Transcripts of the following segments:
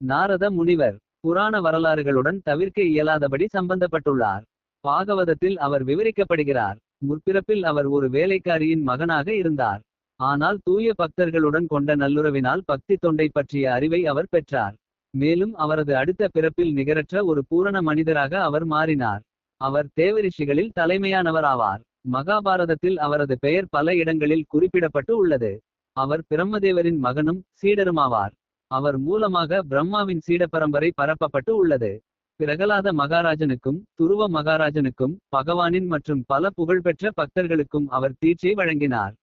நாரத முனிவர் புராண வரலாறுகளுடன் தவிர்க்க இயலாதபடி சம்பந்தப்பட்டுள்ளார். பாகவதத்தில் அவர் விவரிக்கப்படுகிறார். முற்பிறப்பில் அவர் ஒரு வேலைக்காரியின் மகனாக இருந்தார். ஆனால் தூய பக்தர்களுடன் கொண்ட நல்லுறவினால் பக்தி தொண்டை பற்றிய அறிவை அவர் பெற்றார். மேலும் அவரது அடுத்த பிறப்பில் நிகரற்ற ஒரு பூரண மனிதராக அவர் மாறினார். அவர் தேவரிஷிகளில் தலைமையானவராவார். மகாபாரதத்தில் அவரது பெயர் பல இடங்களில் குறிப்பிடப்பட்டு உள்ளது. அவர் பிரம்மதேவரின் மகனும் சீடருமாவார். அவர் மூலமாக பிரம்மாவின் சீட பரம்பரை பரப்பப்பட்டு உள்ளது. பிரகலாத மகாராஜனுக்கும் துருவ மகாராஜனுக்கும் பகவானின் மற்றும் பல புகழ்பெற்ற பக்தர்களுக்கும் அவர் தீட்சை வழங்கினார்.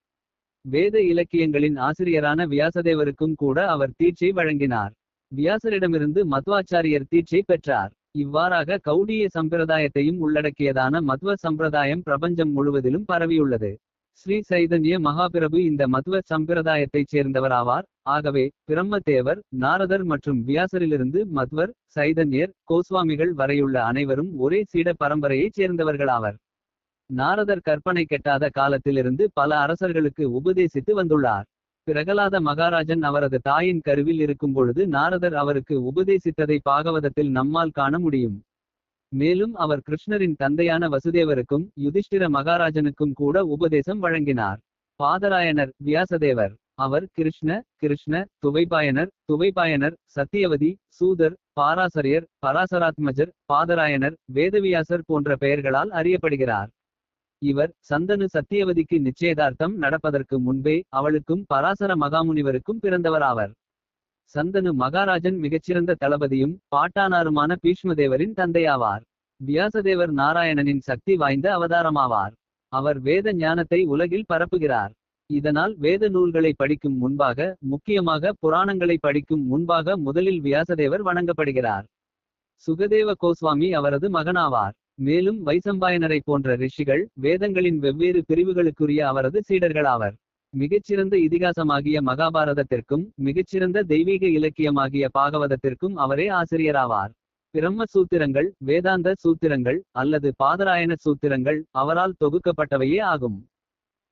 வேத இலக்கியங்களின் ஆசிரியரான வியாசதேவருக்கும் கூட அவர் தீட்சை வழங்கினார். வியாசரிடமிருந்து மத்வாச்சாரியர் தீட்சை பெற்றார். இவ்வாறாக கௌடிய சம்பிரதாயத்தையும் உள்ளடக்கியதான மத்வ சம்பிரதாயம் பிரபஞ்சம் முழுவதிலும் பரவியுள்ளது. ஸ்ரீ சைதன்ய மகாபிரபு இந்த மதுவ சம்பிரதாயத்தைச் சேர்ந்தவராவார் ஆகவே பிரம்மதேவர் நாரதர் மற்றும் வியாசரிலிருந்து மத்வர் சைதன்யர் கோஸ்வாமிகள் வரையுள்ள அனைவரும் ஒரே சீட பரம்பரையைச் சேர்ந்தவர்களாவர் நாரதர் கற்பனை கெட்டாத காலத்திலிருந்து பல அரசர்களுக்கு உபதேசித்து வந்துள்ளார். பிரகலாத மகாராஜன் அவரது தாயின் கருவில் இருக்கும் பொழுது நாரதர் அவருக்கு உபதேசித்ததை பாகவதத்தில் நம்மால் காண முடியும். மேலும் அவர் கிருஷ்ணரின் தந்தையான வசுதேவருக்கும் யுதிஷ்டிர மகாராஜனுக்கும் கூட உபதேசம் வழங்கினார். பாதராயணர் வியாசதேவர். அவர் கிருஷ்ண கிருஷ்ண துவைபாயனர் துவைபாயனர் சத்தியவதி சூதர் பாராசரியர் பராசராத்மஜர் பாதராயனர் வேதவியாசர் போன்ற பெயர்களால் அறியப்படுகிறார். இவர் சந்தனு சத்தியவதிக்கு நிச்சயதார்த்தம் நடப்பதற்கு முன்பே அவளுக்கும் பராசர மகாமுனிவருக்கும் பிறந்தவராவர். சந்தனு மகாராஜன் மிகச்சிறந்த தளபதியும் பாட்டானாருமான பீஷ்மதேவரின் தந்தையாவார். வியாசதேவர் நாராயணனின் சக்தி வாய்ந்த அவதாரமாவார். அவர் வேத ஞானத்தை உலகில் பரப்புகிறார். இதனால் வேத நூல்களை படிக்கும் முன்பாக முக்கியமாக புராணங்களை படிக்கும் முன்பாக முதலில் வியாசதேவர் வணங்கப்படுகிறார். சுகதேவ கோஸ்வாமி அவரது மகனாவார். மேலும் வைசம்பாயனரை போன்ற ரிஷிகள் வேதங்களின் வெவ்வேறு பிரிவுகளுக்குரிய அவரது சீடர்களாவர். மிகச்சிறந்த இதிகாசமாகிய மகாபாரதத்திற்கும் மிகச்சிறந்த தெய்வீக இலக்கியமாகிய பாகவதத்திற்கும் அவரே ஆசிரியராவார். பிரம்ம சூத்திரங்கள் வேதாந்த சூத்திரங்கள் அல்லது பாதராயண சூத்திரங்கள் அவரால் தொகுக்கப்பட்டவையே ஆகும்.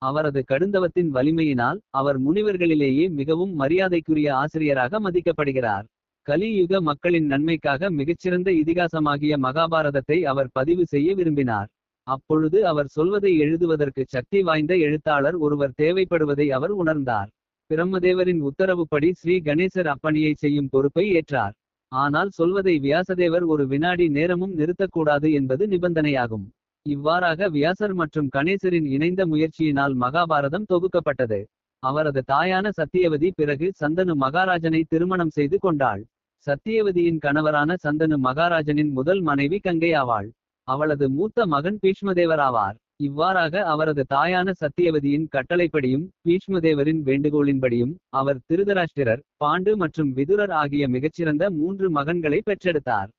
அவரது கடுந்தவத்தின் வலிமையினால் அவர் முனிவர்களிலேயே மிகவும் மரியாதைக்குரிய ஆசிரியராக மதிக்கப்படுகிறார். கலியுக மக்களின் நன்மைக்காக மிகச்சிறந்த இதிகாசமாகிய மகாபாரதத்தை அவர் பதிவு செய்ய விரும்பினார். அப்பொழுது அவர் சொல்வதை எழுதுவதற்கு சக்தி வாய்ந்த எழுத்தாளர் ஒருவர் தேவைப்படுவதை அவர் உணர்ந்தார். பிரம்மதேவரின் உத்தரவுப்படி ஸ்ரீ கணேசர் அப்பணியை செய்யும் பொறுப்பை ஏற்றார். ஆனால் சொல்வதை வியாசதேவர் ஒரு வினாடி நேரமும் நிறுத்தக்கூடாது என்பது நிபந்தனையாகும். இவ்வாறாக வியாசர் மற்றும் கணேசரின் இணைந்த முயற்சியினால் மகாபாரதம் தொகுக்கப்பட்டது. அவரது தாயான சத்தியவதி பிறகு சந்தனு மகாராஜனை திருமணம் செய்து கொண்டாள். சத்தியவதியின் கணவரான சந்தனு மகாராஜனின் முதல் மனைவி கங்கை ஆவாள் அவளது மூத்த மகன் பீஷ்மதேவராவார். இவ்வாறாக அவரது தாயான சத்தியவதியின் கட்டளைப்படியும் பீஷ்மதேவரின் வேண்டுகோளின்படியும் அவர் திருதராஷ்டிரர் பாண்டு மற்றும் விதுரர் ஆகிய மிகச்சிறந்த மூன்று மகன்களை பெற்றெடுத்தார்.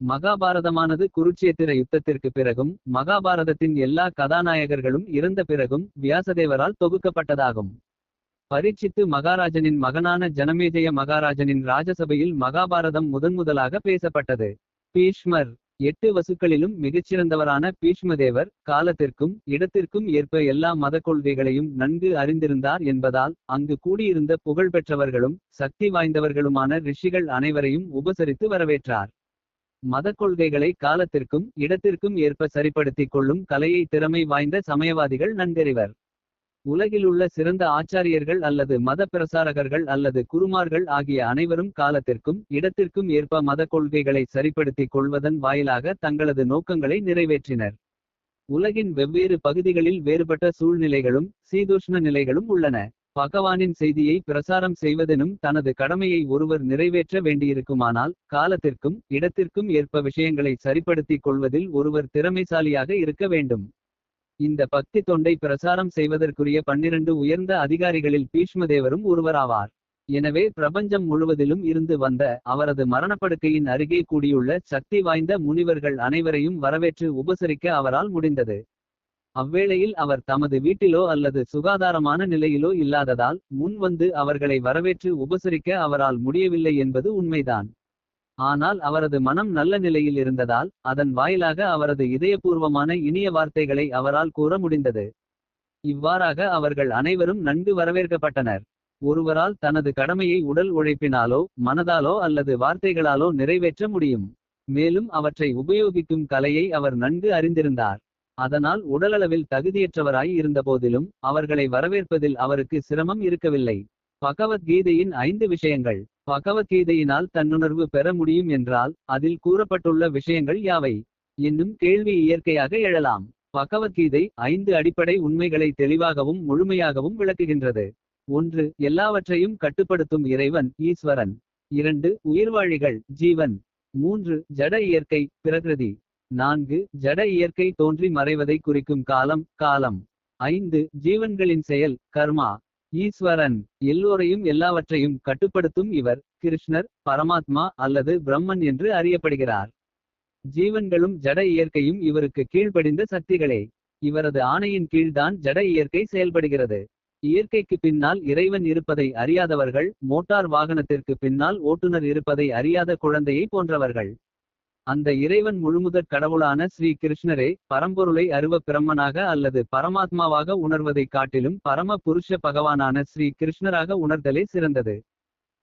மகாபாரதமானது குருட்சேத்திர யுத்தத்திற்கு பிறகும் மகாபாரதத்தின் எல்லா கதாநாயகர்களும் இறந்த பிறகும் வியாசதேவரால் தொகுக்கப்பட்டதாகும். பரீட்சித்து மகாராஜனின் மகனான ஜனமேஜய மகாராஜனின் ராஜசபையில் மகாபாரதம் முதன்முதலாக பேசப்பட்டது. பீஷ்மர் எட்டு வசுக்களிலும் மிகச்சிறந்தவரான பீஷ்மதேவர் காலத்திற்கும் இடத்திற்கும் ஏற்ப எல்லா மத கொள்கைகளையும் நன்கு அறிந்திருந்தார் என்பதால் அங்கு கூடியிருந்த புகழ்பெற்றவர்களும் சக்தி வாய்ந்தவர்களுமான ரிஷிகள் அனைவரையும் உபசரித்து வரவேற்றார். மத கொள்கைகளை காலத்திற்கும் இடத்திற்கும் ஏற்ப சரிப்படுத்திக் கொள்ளும் கலையை திறமை வாய்ந்த சமயவாதிகள் நன்கறிவர். உலகிலுள்ள சிறந்த ஆச்சாரியர்கள் அல்லது மத பிரசாரகர்கள் அல்லது குருமார்கள் ஆகிய அனைவரும் காலத்திற்கும் இடத்திற்கும் ஏற்ப மத கொள்கைகளை சரிப்படுத்திக் கொள்வதன் வாயிலாக தங்களது நோக்கங்களை நிறைவேற்றினர். உலகின் வெவ்வேறு பகுதிகளில் வேறுபட்ட சூழ்நிலைகளும் சீதோஷ்ண நிலைகளும் உள்ளன. பகவானின் செய்தியை பிரசாரம் செய்வதெனும் தனது கடமையை ஒருவர் நிறைவேற்ற வேண்டியிருக்குமானால் காலத்திற்கும் இடத்திற்கும் ஏற்ப விஷயங்களை சரிப்படுத்திக் கொள்வதில் ஒருவர் திறமைசாலியாக இருக்க வேண்டும். இந்த பக்தி தொண்டை பிரசாரம் செய்வதற்குரிய பன்னிரண்டு உயர்ந்த அதிகாரிகளில் பீஷ்மதேவரும் ஒருவராவார். எனவே பிரபஞ்சம் முழுவதிலும் இருந்து வந்த அவரது மரணப்படுக்கையின் அருகே கூடியுள்ள சக்தி வாய்ந்த முனிவர்கள் அனைவரையும் வரவேற்று உபசரிக்க அவரால் முடிந்தது. அவ்வேளையில் அவர் தமது வீட்டிலோ அல்லது சுகாதாரமான நிலையிலோ இல்லாததால் முன் வந்து அவர்களை வரவேற்று உபசரிக்க அவரால் முடியவில்லை என்பது உண்மைதான். ஆனால் அவரது மனம் நல்ல நிலையில் இருந்ததால் அதன் வாயிலாக அவரது இதயபூர்வமான இனிய வார்த்தைகளை அவரால் கூற முடிந்தது இவ்வாறாக அவர்கள் அனைவரும் நன்கு வரவேற்கப்பட்டனர் ஒருவரால் தனது கடமையை உடல் உழைப்பினாலோ மனதாலோ அல்லது வார்த்தைகளாலோ நிறைவேற்ற முடியும். மேலும் அவற்றை உபயோகிக்கும் கலையை அவர் நன்கு அறிந்திருந்தார். அதனால் உடலளவில் தகுதியற்றவராய் இருந்தபோதிலும். அவர்களை வரவேற்பதில் அவருக்கு சிரமம் இருக்கவில்லை. பகவத்கீதையின் ஐந்து விஷயங்கள். பகவத்கீதையினால் தன்னுணர்வு பெற முடியும் என்றால். அதில் கூறப்பட்டுள்ள விஷயங்கள் யாவை. என்னும் கேள்வி இயற்கையாக எழலாம். பகவத்கீதை ஐந்து அடிப்படை உண்மைகளை தெளிவாகவும். முழுமையாகவும் விளக்குகின்றது. ஒன்று எல்லாவற்றையும் கட்டுப்படுத்தும் இறைவன் ஈஸ்வரன். இரண்டு உயிர்வாழிகள் ஜீவன். மூன்று ஜட இயற்கை பிரகிருதி. நான்கு ஜட இயற்கை தோன்றி மறைவதை குறிக்கும் காலம் காலம். ஐந்து ஜீவன்களின் செயல் கர்மா. ஈஸ்வரன் எல்லோரையும் எல்லாவற்றையும் கட்டுப்படுத்தும் இவர். கிருஷ்ணர் பரமாத்மா அல்லது பிரம்மன் என்று அறியப்படுகிறார். ஜீவன்களும் ஜட இயற்கையும் இவருக்கு கீழ்ப்படிந்த சக்திகளே. இவரது ஆணையின் கீழ்தான் ஜட இயற்கை செயல்படுகிறது. இயற்கைக்கு பின்னால் இறைவன் இருப்பதை அறியாதவர்கள். மோட்டார் வாகனத்திற்கு பின்னால் ஓட்டுநர் இருப்பதை அறியாத குழந்தையை போன்றவர்கள். அந்த இறைவன் முழுமுதற் கடவுளான ஸ்ரீ கிருஷ்ணரே. பரம்பொருளை அருவ பிரம்மனாக அல்லது பரமாத்மாவாக உணர்வதைக் காட்டிலும். பரம புருஷ பகவானான ஸ்ரீ கிருஷ்ணராக உணர்தலே சிறந்தது.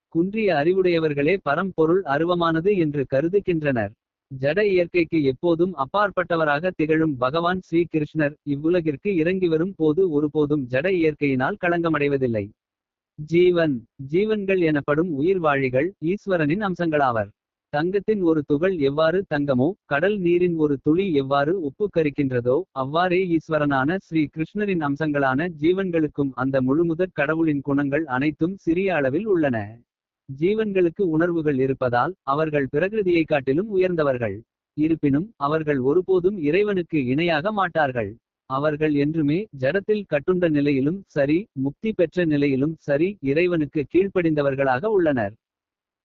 குன்றிய அறிவுடையவர்களே பரம்பொருள் அருவமானது என்று கருதுகின்றனர். ஜட இயற்கைக்கு எப்போதும் அப்பாற்பட்டவராக திகழும் பகவான் ஸ்ரீ கிருஷ்ணர். இவ்வுலகிற்கு இறங்கிவரும் போது ஒருபோதும் ஜட இயற்கையினால் களங்கமடைவதில்லை. ஜீவன் ஜீவன்கள் எனப்படும் உயிர்வாழிகள் ஈஸ்வரனின் அம்சங்களாவர். தங்கத்தின் ஒரு துகள் எவ்வாறு தங்கமோ கடல் நீரின் ஒரு துளி எவ்வாறு உப்பு கரிக்கின்றதோ. அவ்வாறே ஈஸ்வரனான ஸ்ரீ கிருஷ்ணரின் அம்சங்களான ஜீவன்களுக்கும். அந்த முழுமுதற் கடவுளின் குணங்கள் அனைத்தும் சிறிய அளவில் உள்ளன. ஜீவன்களுக்கு உணர்வுகள் இருப்பதால் அவர்கள் பிரகிருதியைக் காட்டிலும் உயர்ந்தவர்கள். இருப்பினும் அவர்கள் ஒருபோதும் இறைவனுக்கு இணையாக மாட்டார்கள். அவர்கள் என்றுமே ஜடத்தில் கட்டுண்ட நிலையிலும் சரி. முக்தி பெற்ற நிலையிலும் சரி இறைவனுக்கு கீழ்ப்படிந்தவர்களாக உள்ளனர்.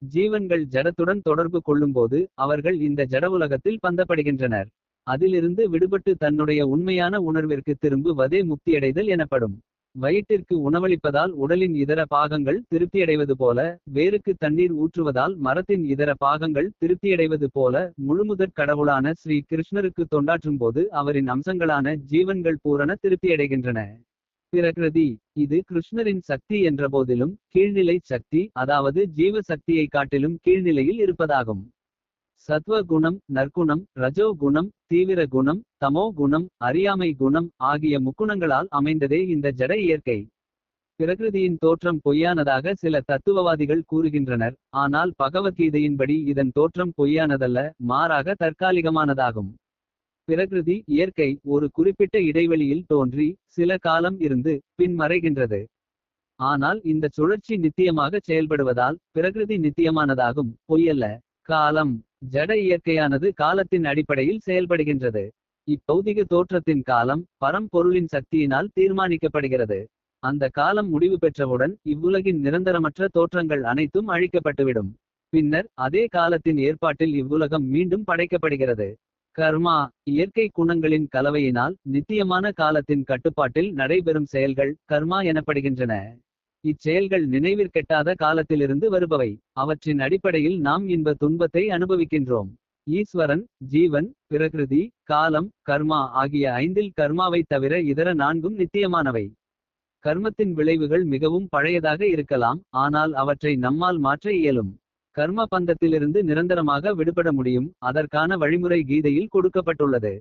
ஜீவன்கள் ஜடத்துடன் தொடர்பு கொள்ளும்போது. அவர்கள் இந்த ஜடவுலகத்தில் பந்தப்படுகின்றனர். அதிலிருந்து விடுபட்டு தன்னுடைய உண்மையான உணர்விற்கு திரும்புவதே முக்தியடைதல் எனப்படும். வயிற்றிற்கு உணவளிப்பதால் உடலின் இதர பாகங்கள் திருப்தியடைவது போல. வேருக்கு தண்ணீர் ஊற்றுவதால் மரத்தின் இதர பாகங்கள் திருப்தியடைவது போல. முழுமுதற் கடவுளான ஸ்ரீ கிருஷ்ணருக்கு தொண்டாற்றும்போது. அவரின் அம்சங்களான ஜீவன்கள் பூரண திருப்தியடைகின்றன. பிரகிருதி இது கிருஷ்ணரின் சக்தி என்ற போதிலும் கீழ்நிலை சக்தி அதாவது ஜீவ சக்தியை காட்டிலும் கீழ்நிலையில் இருப்பதாகும். சத்வ குணம் நற்குணம் ரஜோ குணம் தீவிர குணம். தமோ குணம் அறியாமை குணம் ஆகிய முக்குணங்களால் அமைந்ததே இந்த ஜட இயற்கை. பிரகிருதியின் தோற்றம் பொய்யானதாக சில தத்துவவாதிகள் கூறுகின்றனர். ஆனால் பகவத்கீதையின்படி இதன் தோற்றம் பொய்யானதல்ல. மாறாக தற்காலிகமானதாகும். பிரகிருதி இயற்கை ஒரு குறிப்பிட்ட இடைவெளியில் தோன்றி. சில காலம் இருந்து பின் மறைகின்றது. ஆனால் இந்த சுழற்சி நித்தியமாக செயல்படுவதால். பிரகிருதி நித்தியமானதாகும் பொய்யல்ல. காலம் ஜட இயற்கையானது காலத்தின் அடிப்படையில் செயல்படுகின்றது. இப்பௌதிக தோற்றத்தின் காலம் பரம்பொருளின் சக்தியினால் தீர்மானிக்கப்படுகிறது. அந்த காலம் முடிவு பெற்றவுடன் இவ்வுலகின் நிரந்தரமற்ற தோற்றங்கள் அனைத்தும் அழிக்கப்பட்டுவிடும். பின்னர் அதே காலத்தின் ஏற்பாட்டில் இவ்வுலகம் மீண்டும் படைக்கப்படுகிறது. கர்மா இயற்கை குணங்களின் கலவையினால் நித்தியமான காலத்தின் கட்டுப்பாட்டில் நடைபெறும் செயல்கள் கர்மா எனப்படுகின்றன. இச்செயல்கள் நினைவிற்கெட்டாத காலத்திலிருந்து வருபவை. அவற்றின் அடிப்படையில் நாம் இன்ப துன்பத்தை அனுபவிக்கின்றோம். ஈஸ்வரன் ஜீவன் பிரகிருதி காலம் கர்மா ஆகிய ஐந்தில் கர்மாவைத் தவிர இதர நான்கும் நித்தியமானவை. கர்மத்தின் விளைவுகள் மிகவும் பழையதாக இருக்கலாம். ஆனால் அவற்றை நம்மால் மாற்ற இயலும். கர்ம பந்தத்திலிருந்து நிரந்தரமாக விடுபட முடியும். அதற்கான வழிமுறை கீதையில் கொடுக்கப்பட்டுள்ளது.